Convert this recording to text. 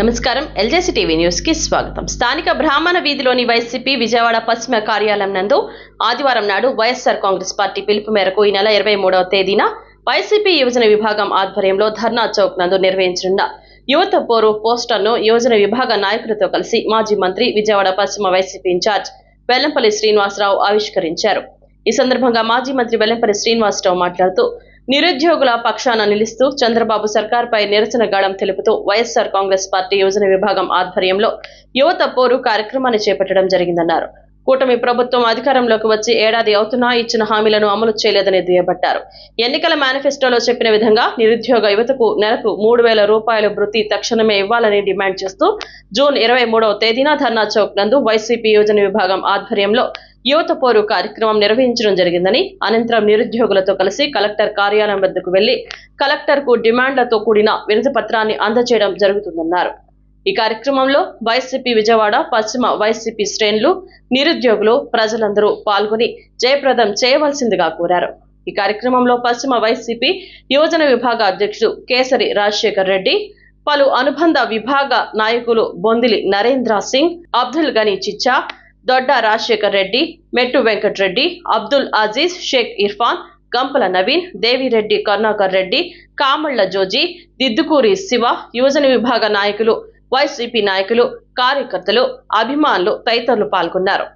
నమస్కారం. ఎల్జేసీ టీవీ న్యూస్కి స్వాగతం. స్థానిక బ్రాహ్మణ వీధిలోని వైసీపీ విజయవాడ పశ్చిమ కార్యాలయం నందు ఆదివారం నాడు వైఎస్ఆర్ కాంగ్రెస్ పార్టీ పిలుపు మేరకు ఈ నెల ఇరవై మూడవ తేదీన వైసీపీ యువజన విభాగం ఆధ్వర్యంలో ధర్నా చౌక్ నందు నిర్వహించనున్న యువత పోరు పోస్టర్ను యువజన విభాగ నాయకులతో కలిసి మాజీ మంత్రి విజయవాడ పశ్చిమ వైసీపీ ఇన్ఛార్జ్ వెల్లంపల్లి శ్రీనివాసరావు ఆవిష్కరించారు. ఈ సందర్భంగా మాజీ మంత్రి వెల్లంపల్లి శ్రీనివాసరావు మాట్లాడుతూ నిరుద్యోగుల పక్షాన నిలుస్తూ చంద్రబాబు సర్కార్పై నిరసన గాఢం తెలుపుతూ వైఎస్సార్ కాంగ్రెస్ పార్టీ యువజన విభాగం ఆధ్వర్యంలో యువత పోరు కార్యక్రమాన్ని చేపట్టడం జరిగిందన్నారు. కూటమి ప్రభుత్వం అధికారంలోకి వచ్చి ఏడాది అవుతున్నా ఇచ్చిన హామీలను అమలు చేయలేదని దుయ్యబట్టారు. ఎన్నికల మేనిఫెస్టోలో చెప్పిన విధంగా నిరుద్యోగ యువతకు నెలకు మూడు వేల రూపాయల వృత్తి తక్షణమే ఇవ్వాలని డిమాండ్ చేస్తూ జూన్ ఇరవై మూడవ తేదీన ధర్నా చౌక్ నందు వైసీపీ యువజన విభాగం ఆధ్వర్యంలో యువత పోరు కార్యక్రమం నిర్వహించడం జరిగిందని అనంతరం నిరుద్యోగులతో కలిసి కలెక్టర్ కార్యాలయం వద్దకు వెళ్ళి కలెక్టర్కు డిమాండ్లతో కూడిన వినతిపత్రాన్ని అందజేయడం జరుగుతుందన్నారు. ఈ కార్యక్రమంలో వైసీపీ విజయవాడ పశ్చిమ వైసీపీ శ్రేణులు నిరుద్యోగులు ప్రజలందరూ పాల్గొని జయప్రదం చేయవలసిందిగా కోరారు. ఈ కార్యక్రమంలో పశ్చిమ వైసీపీ యువజన విభాగ అధ్యక్షుడు కేసరి రాజశేఖర్ రెడ్డి పలు అనుబంధ విభాగ నాయకులు బొందిలి నరేంద్ర సింగ్ అబ్దుల్ గనీ చిచ్చా దొడ్డ రాజశేఖర్ రెడ్డి మెట్టు వెంకట్రెడ్డి అబ్దుల్ అజీజ్ షేక్ ఇర్ఫాన్ గంపల నవీన్ దేవిరెడ్డి కరుణాకర్ రెడ్డి కామళ్ళ జోజీ దిద్దుకూరి శివ యువజన విభాగ నాయకులు వైసీపీ నాయకులు కార్యకర్తలు అభిమానులు తదితరులు పాల్గొన్నారు.